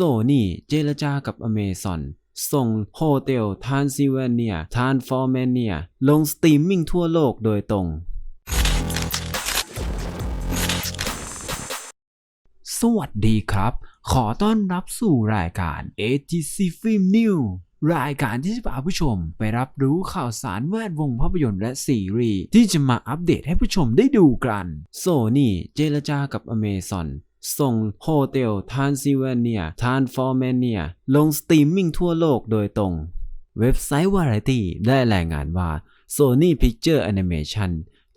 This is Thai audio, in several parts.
โซนี่เจรจากับอเมซอนส่งโฮเทลทานซิเวเนียทานฟอร์แมเนียลงสตรีมมิ่งทั่วโลกโดยตรง สวัสดีครับ ขอต้อนรับสู่รายการ ATC Film New รายการที่จะพาผู้ชมไปรับรู้ข่าวสารแวดวงภาพยนตร์และซีรีส์ที่จะมาอัปเดตให้ผู้ชมได้ดูกัน โซนี่เจรจากับอเมซอน ส่งโฮเทลทานซิเวเนียทานฟอร์แมเนียลงสตรีมมิ่งทั่วโลกโดยตรง เว็บไซต์ Variety ได้รายงานว่า Sony Picture Animation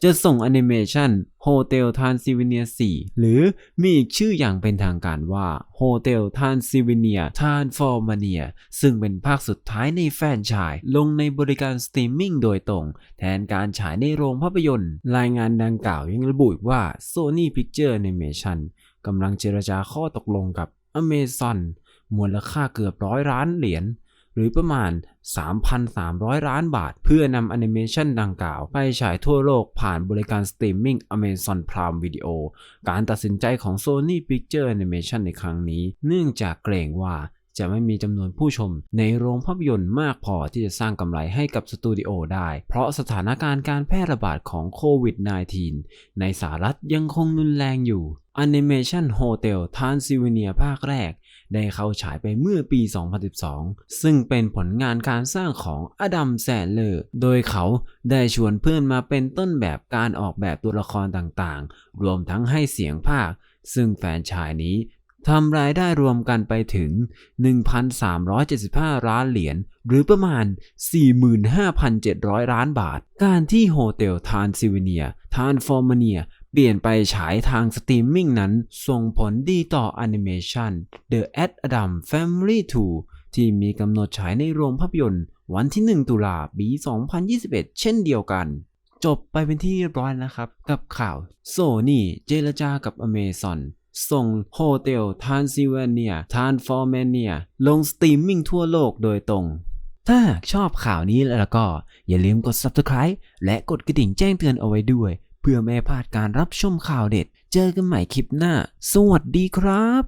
จะส่งแอนิเมชัน Hotel Transylvania 4 หรือมีอีกชื่ออย่างเป็นทางการว่า Hotel Transylvania Transformania ซึ่งเป็นภาคสุดท้ายในแฟนชาย ลงในบริการสตรีมมิ่งโดยตรง แทนการฉายในโรงภาพยนตร์ รายงานดังกล่าวยังระบุอีกว่า Sony Picture Animation กำลังเจรจาข้อตกลงกับอเมซอนมูลค่าเกือบร้อยล้านเหรียญหรือประมาณ 3,300 ล้านบาท เพื่อนำแอนิเมชันดังกล่าว ไปฉายทั่วโลกผ่านบริการสตรีมมิ่ง Amazon Prime Video การตัดสินใจของ Sony Picture Animation ในครั้งนี้ เนื่องจากเกรงว่า จะไม่มีจำนวนผู้ชมในโรงภาพยนตร์มากพอที่จะสร้างกำไรให้กับสตูดิโอได้ เพราะสถานการณ์การแพร่ระบาดของโควิด -19 ในสหรัฐยังคงรุนแรงอยู่ Animation Hotel Transylvania ภาคแรก ได้เข้าฉายไปเมื่อปี 2012 ซึ่งเป็นผลงานการสร้างของอดัมแซนเลอร์ โดยเขาได้ชวนเพื่อนมาเป็นต้นแบบการออกแบบตัวละครต่างๆ รวมทั้งให้เสียงภาค ซึ่งแฟนชายนี้ ทำรายได้รวมกันไปถึง 1,375 ล้านเหรียญ หรือประมาณ 45,700 ล้านบาท การที่โฮเทลทานซิวเนียทานฟอร์มเนียเปลี่ยนไปฉายทางสตรีมมิ่งนั้น ส่งผลดีต่อแอนิเมชัน The Ad Adam Family 2 ที่มีกำหนดฉายในโรงภาพยนตร์วันที่ 1 ตุลาปี 2021 เช่นเดียวกัน จบไปเป็นที่เรียบร้อยนะครับ กับข่าวโซนี่เจรจากับอเมซอน ส่งโฮเทลทานซิเวเนียทานฟอร์แมเนียลงสตรีมมิ่งทั่วโลกโดยตรง ถ้าหากชอบข่าวนี้แล้วก็ อย่าลืมกด Subscribe และกดกระดิ่งแจ้งเตือนเอาไว้ด้วย เพื่อไม่พลาดการรับชมข่าวเด็ด เจอกันใหม่คลิปหน้า สวัสดีครับ